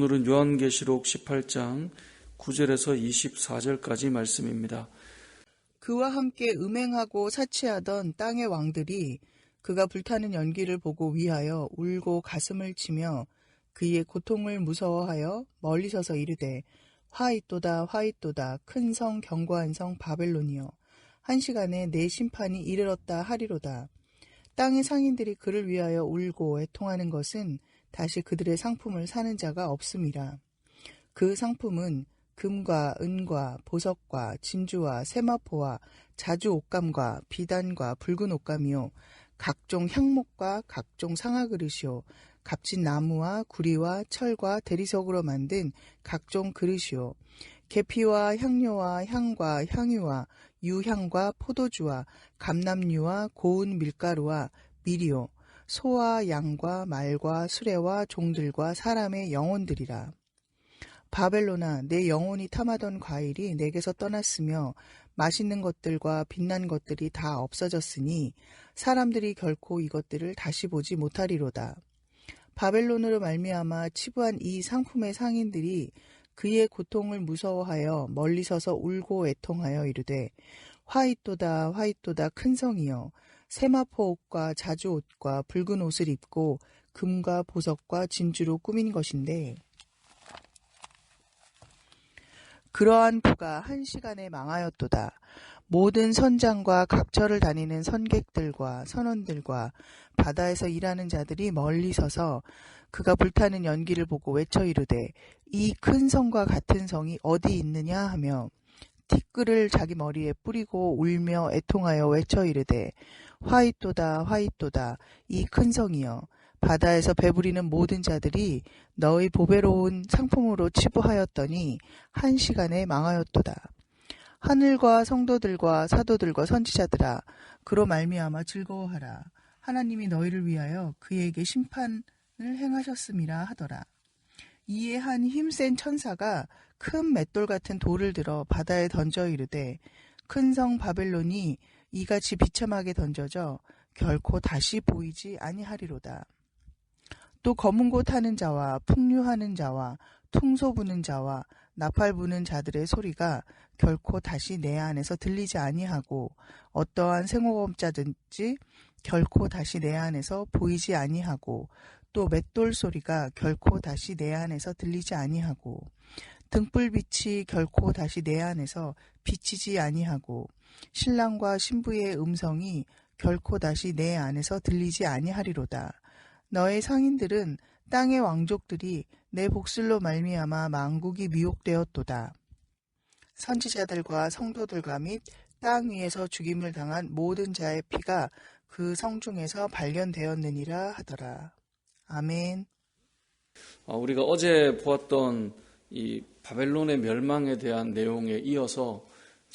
오늘은 요한계시록 18장 9절에서 24절까지 말씀입니다. 그와 함께 음행하고 사치하던 땅의 왕들이 그가 불타는 연기를 보고 위하여 울고 가슴을 치며 그의 고통을 무서워하여 멀리 서서 이르되 화이또다 화이또다 큰성 견고한 성 바벨론이여 한 시간에 내 심판이 이르렀다 하리로다 땅의 상인들이 그를 위하여 울고 애통하는 것은 다시 그들의 상품을 사는 자가 없음이라 그 상품은 금과 은과 보석과 진주와 세마포와 자주 옷감과 비단과 붉은 옷감이요. 각종 향목과 각종 상아 그릇이요. 값진 나무와 구리와 철과 대리석으로 만든 각종 그릇이요. 계피와 향료와 향과 향유와 유향과 포도주와 감람류와 고운 밀가루와 밀이요 소와 양과 말과 수레와 종들과 사람의 영혼들이라 바벨로나 내 영혼이 탐하던 과일이 내게서 떠났으며 맛있는 것들과 빛난 것들이 다 없어졌으니 사람들이 결코 이것들을 다시 보지 못하리로다. 바벨론으로 말미암아 치부한 이 상품의 상인들이 그의 고통을 무서워하여 멀리 서서 울고 애통하여 이르되 화이또다 화이또다 큰 성이여 세마포 옷과 자주 옷과 붉은 옷을 입고 금과 보석과 진주로 꾸민 것인데 그러한 부가 한 시간에 망하였도다. 모든 선장과 각처를 다니는 선객들과 선원들과 바다에서 일하는 자들이 멀리 서서 그가 불타는 연기를 보고 외쳐 이르되 이 큰 성과 같은 성이 어디 있느냐 하며 티끌을 자기 머리에 뿌리고 울며 애통하여 외쳐 이르되 화이또다 화이또다 이 큰 성이여 바다에서 배부리는 모든 자들이 너의 보배로운 상품으로 치부하였더니 한 시간에 망하였도다. 하늘과 성도들과 사도들과 선지자들아 그로 말미암아 즐거워하라. 하나님이 너희를 위하여 그에게 심판을 행하셨음이라 하더라. 이에 한 힘센 천사가 큰 맷돌 같은 돌을 들어 바다에 던져 이르되 큰 성 바벨론이 이같이 비참하게 던져져 결코 다시 보이지 아니하리로다. 또 검은 곳 하는 자와 풍류하는 자와 퉁소 부는 자와 나팔 부는 자들의 소리가 결코 다시 내 안에서 들리지 아니하고 어떠한 생호업자든지 결코 다시 내 안에서 보이지 아니하고 또 맷돌 소리가 결코 다시 내 안에서 들리지 아니하고 등불빛이 결코 다시 내 안에서 비치지 아니하고 신랑과 신부의 음성이 결코 다시 내 안에서 들리지 아니하리로다. 너의 상인들은 땅의 왕족들이 내 복술로 말미암아 만국이 미혹되었도다. 선지자들과 성도들과 및 땅 위에서 죽임을 당한 모든 자의 피가 그 성중에서 발견되었느니라 하더라. 아멘. 아, 우리가 어제 보았던 이 바벨론의 멸망에 대한 내용에 이어서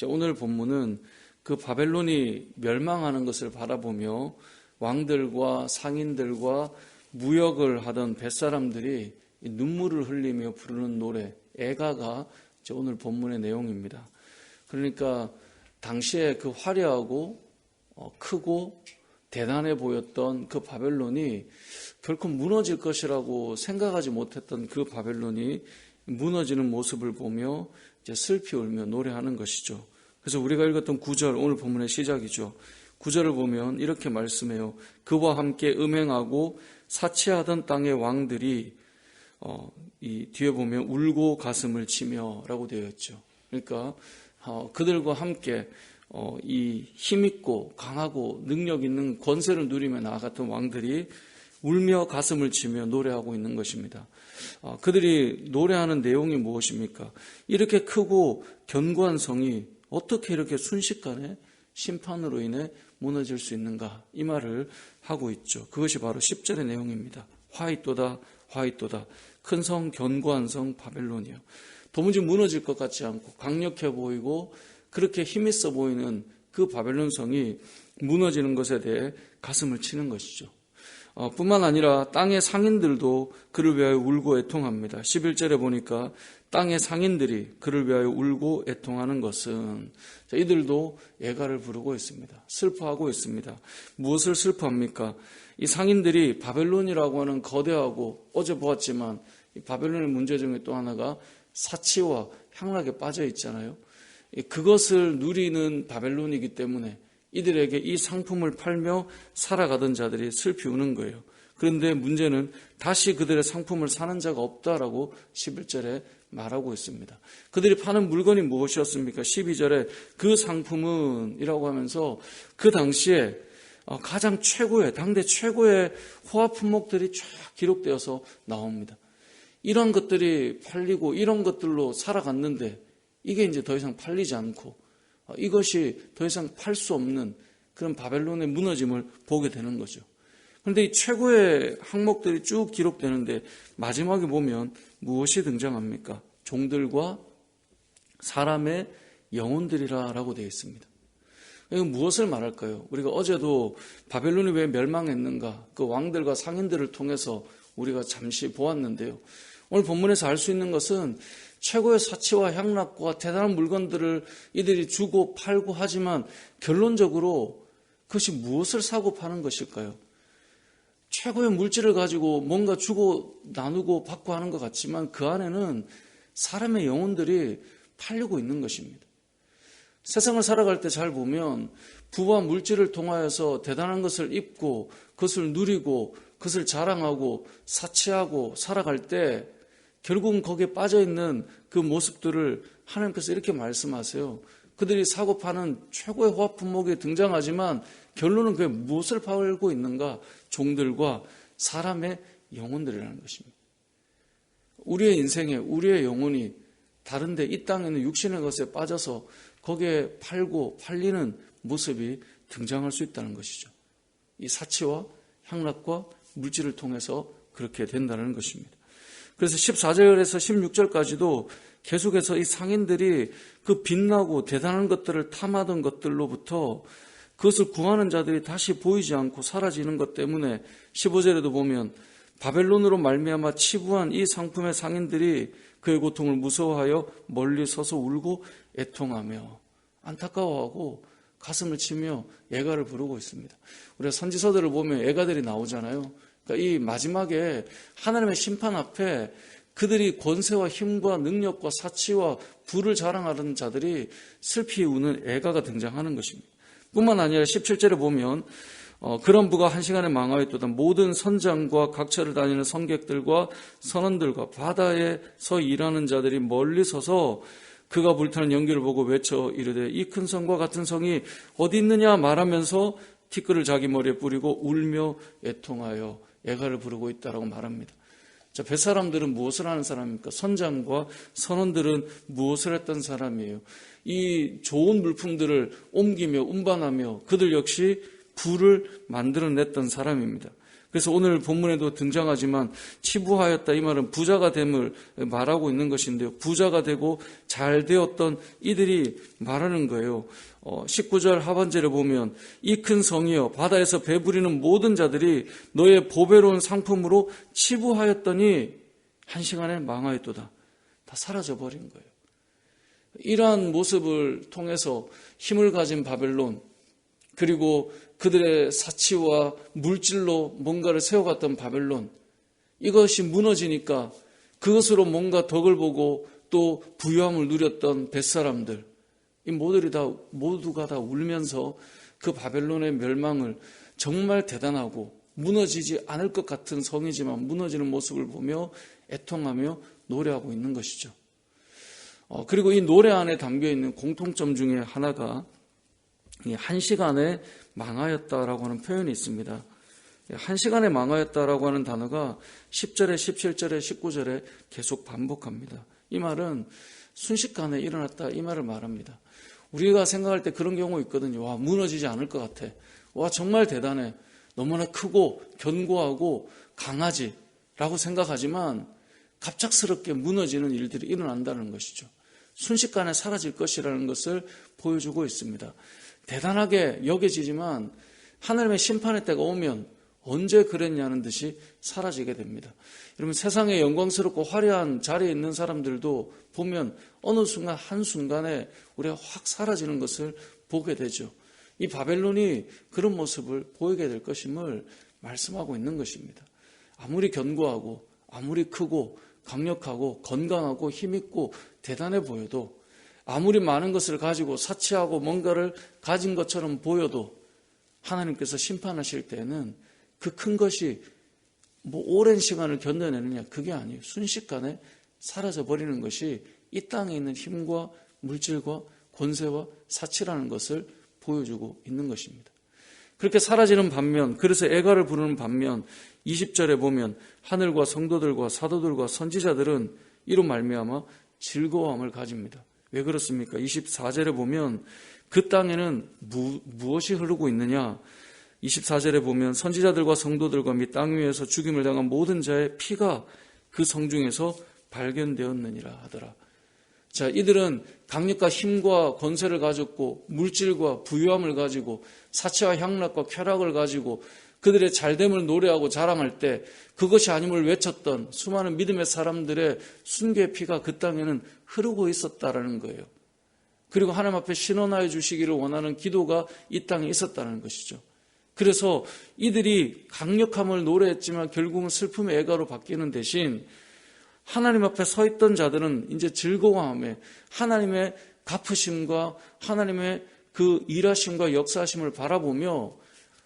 오늘 본문은 그 바벨론이 멸망하는 것을 바라보며 왕들과 상인들과 무역을 하던 뱃사람들이 눈물을 흘리며 부르는 노래, 애가가 오늘 본문의 내용입니다. 그러니까 당시에 그 화려하고 어, 크고 대단해 보였던 그 바벨론이 결코 무너질 것이라고 생각하지 못했던 그 바벨론이 무너지는 모습을 보며 이제 슬피 울며 노래하는 것이죠. 그래서 우리가 읽었던 구절 오늘 본문의 시작이죠. 구절을 보면 이렇게 말씀해요. 그와 함께 음행하고 사치하던 땅의 왕들이 어, 이 뒤에 보면 울고 가슴을 치며라고 되어 있죠. 그러니까 어, 그들과 함께 어, 이 힘 있고 강하고 능력 있는 권세를 누리며 나아갔던 왕들이 울며 가슴을 치며 노래하고 있는 것입니다. 어, 그들이 노래하는 내용이 무엇입니까? 이렇게 크고 견고한 성이 어떻게 이렇게 순식간에 심판으로 인해 무너질 수 있는가? 이 말을 하고 있죠. 그것이 바로 10절의 내용입니다. 화이또다, 화이또다. 큰 성, 견고한 성, 바벨론이요. 도무지 무너질 것 같지 않고 강력해 보이고 그렇게 힘있어 보이는 그 바벨론 성이 무너지는 것에 대해 가슴을 치는 것이죠. 어, 뿐만 아니라 땅의 상인들도 그를 위하여 울고 애통합니다. 11절에 보니까 땅의 상인들이 그를 위하여 울고 애통하는 것은 자, 이들도 애가를 부르고 있습니다. 슬퍼하고 있습니다. 무엇을 슬퍼합니까? 이 상인들이 바벨론이라고 하는 거대하고 어제 보았지만 이 바벨론의 문제 중에 또 하나가 사치와 향락에 빠져 있잖아요. 이 그것을 누리는 바벨론이기 때문에 이들에게 이 상품을 팔며 살아가던 자들이 슬피 우는 거예요. 그런데 문제는 다시 그들의 상품을 사는 자가 없다라고 11절에 말하고 있습니다. 그들이 파는 물건이 무엇이었습니까? 12절에 그 상품은 이라고 하면서 그 당시에 어, 가장 최고의, 당대 최고의 호화 품목들이 쫙 기록되어서 나옵니다. 이런 것들이 팔리고 이런 것들로 살아갔는데 이게 이제 더 이상 팔리지 않고 어, 이것이 더 이상 팔 수 없는 그런 바벨론의 무너짐을 보게 되는 거죠. 그런데 이 최고의 항목들이 쭉 기록되는데 마지막에 보면 무엇이 등장합니까? 종들과 사람의 영혼들이라라고 되어 있습니다. 이건 무엇을 말할까요? 우리가 어제도 바벨론이 왜 멸망했는가? 그 왕들과 상인들을 통해서 우리가 잠시 보았는데요. 오늘 본문에서 알 수 있는 것은 최고의 사치와 향락과 대단한 물건들을 이들이 주고 팔고 하지만 결론적으로 그것이 무엇을 사고 파는 것일까요? 최고의 물질을 가지고 뭔가 주고 나누고 받고 하는 것 같지만 그 안에는 사람의 영혼들이 팔리고 있는 것입니다. 세상을 살아갈 때 잘 보면 부와 물질을 통하여서 대단한 것을 입고 그것을 누리고 그것을 자랑하고 사치하고 살아갈 때 결국은 거기에 빠져 있는 그 모습들을 하나님께서 이렇게 말씀하세요. 그들이 사고 파는 최고의 호화 품목에 등장하지만 결론은 그게 무엇을 팔고 있는가? 종들과 사람의 영혼들이라는 것입니다. 우리의 인생에 우리의 영혼이 다른데 이 땅에 있는 육신의 것에 빠져서 거기에 팔고 팔리는 모습이 등장할 수 있다는 것이죠. 이 사치와 향락과 물질을 통해서 그렇게 된다는 것입니다. 그래서 14절에서 16절까지도 계속해서 이 상인들이 그 빛나고 대단한 것들을 탐하던 것들로부터 그것을 구하는 자들이 다시 보이지 않고 사라지는 것 때문에 15절에도 보면 바벨론으로 말미암아 치부한 이 상품의 상인들이 그의 고통을 무서워하여 멀리 서서 울고 애통하며 안타까워하고 가슴을 치며 애가를 부르고 있습니다. 우리가 선지서들을 보면 애가들이 나오잖아요. 그러니까 이 마지막에 하나님의 심판 앞에 그들이 권세와 힘과 능력과 사치와 부를 자랑하는 자들이 슬피 우는 애가가 등장하는 것입니다. 뿐만 아니라 17절에 보면 어, 그런 부가 한 시간에 망하였도다 모든 선장과 각처를 다니는 성객들과 선원들과 바다에서 일하는 자들이 멀리 서서 그가 불타는 연기를 보고 외쳐 이르되 이 큰 성과 같은 성이 어디 있느냐 말하면서 티끌을 자기 머리에 뿌리고 울며 애통하여 애가를 부르고 있다라고 말합니다. 자, 뱃사람들은 무엇을 하는 사람입니까? 선장과 선원들은 무엇을 했던 사람이에요? 이 좋은 물품들을 옮기며 운반하며 그들 역시 부를 만들어냈던 사람입니다. 그래서 오늘 본문에도 등장하지만 치부하였다 이 말은 부자가 됨을 말하고 있는 것인데요. 부자가 되고 잘 되었던 이들이 말하는 거예요. 19절 어, 하반절에 보면 이 큰 성이여 바다에서 배부리는 모든 자들이 너의 보배로운 상품으로 치부하였더니 한 시간에 망하였도다. 다 사라져 버린 거예요. 이러한 모습을 통해서 힘을 가진 바벨론 그리고 그들의 사치와 물질로 뭔가를 세워갔던 바벨론 이것이 무너지니까 그것으로 뭔가 덕을 보고 또 부유함을 누렸던 뱃사람들 이 모두들이 다 모두가 다 울면서 그 바벨론의 멸망을 정말 대단하고 무너지지 않을 것 같은 성이지만 무너지는 모습을 보며 애통하며 노래하고 있는 것이죠. 어, 그리고 이 노래 안에 담겨 있는 공통점 중에 하나가 한 시간에 망하였다라고 하는 표현이 있습니다. 한 시간에 망하였다라고 하는 단어가 10절에 17절에 19절에 계속 반복합니다. 이 말은 순식간에 일어났다 이 말을 말합니다. 우리가 생각할 때 그런 경우 있거든요. 와, 무너지지 않을 것 같아. 와, 정말 대단해. 너무나 크고 견고하고 강하지. 라고 생각하지만 갑작스럽게 무너지는 일들이 일어난다는 것이죠. 순식간에 사라질 것이라는 것을 보여주고 있습니다. 대단하게 여겨지지만 하나님의 심판의 때가 오면 언제 그랬냐는 듯이 사라지게 됩니다. 여러분 세상에 영광스럽고 화려한 자리에 있는 사람들도 보면 어느 순간 한순간에 우리가 확 사라지는 것을 보게 되죠. 이 바벨론이 그런 모습을 보이게 될 것임을 말씀하고 있는 것입니다. 아무리 견고하고 아무리 크고 강력하고 건강하고 힘있고 대단해 보여도 아무리 많은 것을 가지고 사치하고 뭔가를 가진 것처럼 보여도 하나님께서 심판하실 때는 그 큰 것이 뭐 오랜 시간을 견뎌내느냐 그게 아니에요. 순식간에 사라져 버리는 것이 이 땅에 있는 힘과 물질과 권세와 사치라는 것을 보여주고 있는 것입니다. 그렇게 사라지는 반면 그래서 애가를 부르는 반면 20절에 보면 하늘과 성도들과 사도들과 선지자들은 이로 말미암아 즐거움을 가집니다. 왜 그렇습니까? 24절에 보면 그 땅에는 무, 무엇이 흐르고 있느냐? 24절에 보면 선지자들과 성도들과 및 땅 위에서 죽임을 당한 모든 자의 피가 그 성중에서 발견되었느니라 하더라. 자, 이들은 강력과 힘과 권세를 가졌고 물질과 부유함을 가지고 사치와 향락과 쾌락을 가지고 그들의 잘됨을 노래하고 자랑할 때 그것이 아님을 외쳤던 수많은 믿음의 사람들의 순교의 피가 그 땅에는 흐르고 있었다라는 거예요. 그리고 하나님 앞에 신원하여 주시기를 원하는 기도가 이 땅에 있었다는 것이죠. 그래서 이들이 강력함을 노래했지만 결국은 슬픔의 애가로 바뀌는 대신 하나님 앞에 서 있던 자들은 이제 즐거워함에 하나님의 갚으심과 하나님의 그 일하심과 역사하심을 바라보며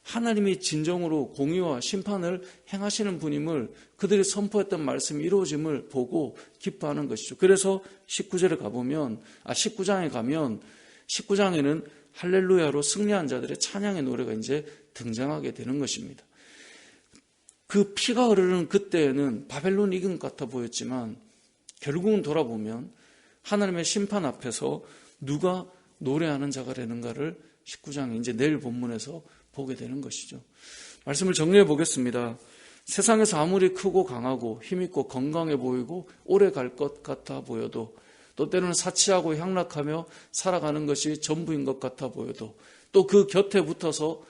하나님이 진정으로 공의와 심판을 행하시는 분임을 그들이 선포했던 말씀이 이루어짐을 보고 기뻐하는 것이죠. 그래서 19절에 가보면, 아, 19장에 가면, 19장에는 할렐루야로 승리한 자들의 찬양의 노래가 이제 등장하게 되는 것입니다. 그 피가 흐르는 그때에는 바벨론 이긴 것 같아 보였지만 결국은 돌아보면 하나님의 심판 앞에서 누가 노래하는 자가 되는가를 19장 이제 내일 본문에서 보게 되는 것이죠. 말씀을 정리해 보겠습니다. 세상에서 아무리 크고 강하고 힘있고 건강해 보이고 오래 갈 것 같아 보여도 또 때로는 사치하고 향락하며 살아가는 것이 전부인 것 같아 보여도 또 그 곁에 붙어서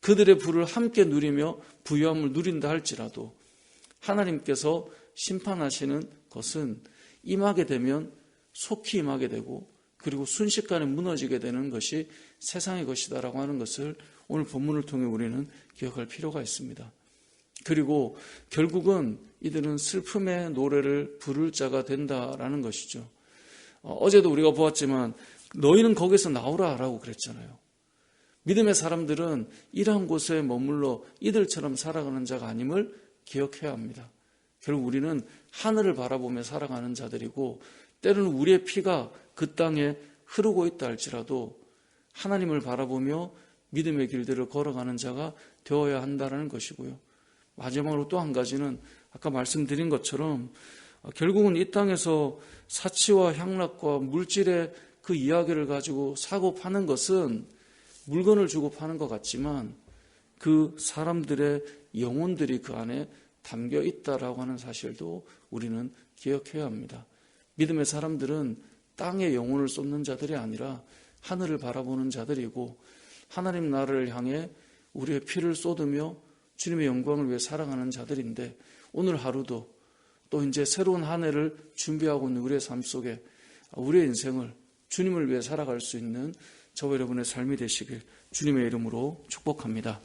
그들의 부를 함께 누리며 부유함을 누린다 할지라도 하나님께서 심판하시는 것은 임하게 되면 속히 임하게 되고 그리고 순식간에 무너지게 되는 것이 세상의 것이다라고 하는 것을 오늘 본문을 통해 우리는 기억할 필요가 있습니다. 그리고 결국은 이들은 슬픔의 노래를 부를 자가 된다라는 것이죠. 어제도 우리가 보았지만 너희는 거기서 나오라라고 그랬잖아요. 믿음의 사람들은 이러한 곳에 머물러 이들처럼 살아가는 자가 아님을 기억해야 합니다. 결국 우리는 하늘을 바라보며 살아가는 자들이고 때로는 우리의 피가 그 땅에 흐르고 있다 할지라도 하나님을 바라보며 믿음의 길들을 걸어가는 자가 되어야 한다는 것이고요. 마지막으로 또 한 가지는 아까 말씀드린 것처럼 결국은 이 땅에서 사치와 향락과 물질의 그 이야기를 가지고 사고 파는 것은 물건을 주고 파는 것 같지만 그 사람들의 영혼들이 그 안에 담겨 있다라고 하는 사실도 우리는 기억해야 합니다. 믿음의 사람들은 땅에 영혼을 쏟는 자들이 아니라 하늘을 바라보는 자들이고 하나님 나라를 향해 우리의 피를 쏟으며 주님의 영광을 위해 살아가는 자들인데 오늘 하루도 또 이제 새로운 한 해를 준비하고 있는 우리의 삶 속에 우리의 인생을 주님을 위해 살아갈 수 있는 저와 여러분의 삶이 되시길 주님의 이름으로 축복합니다.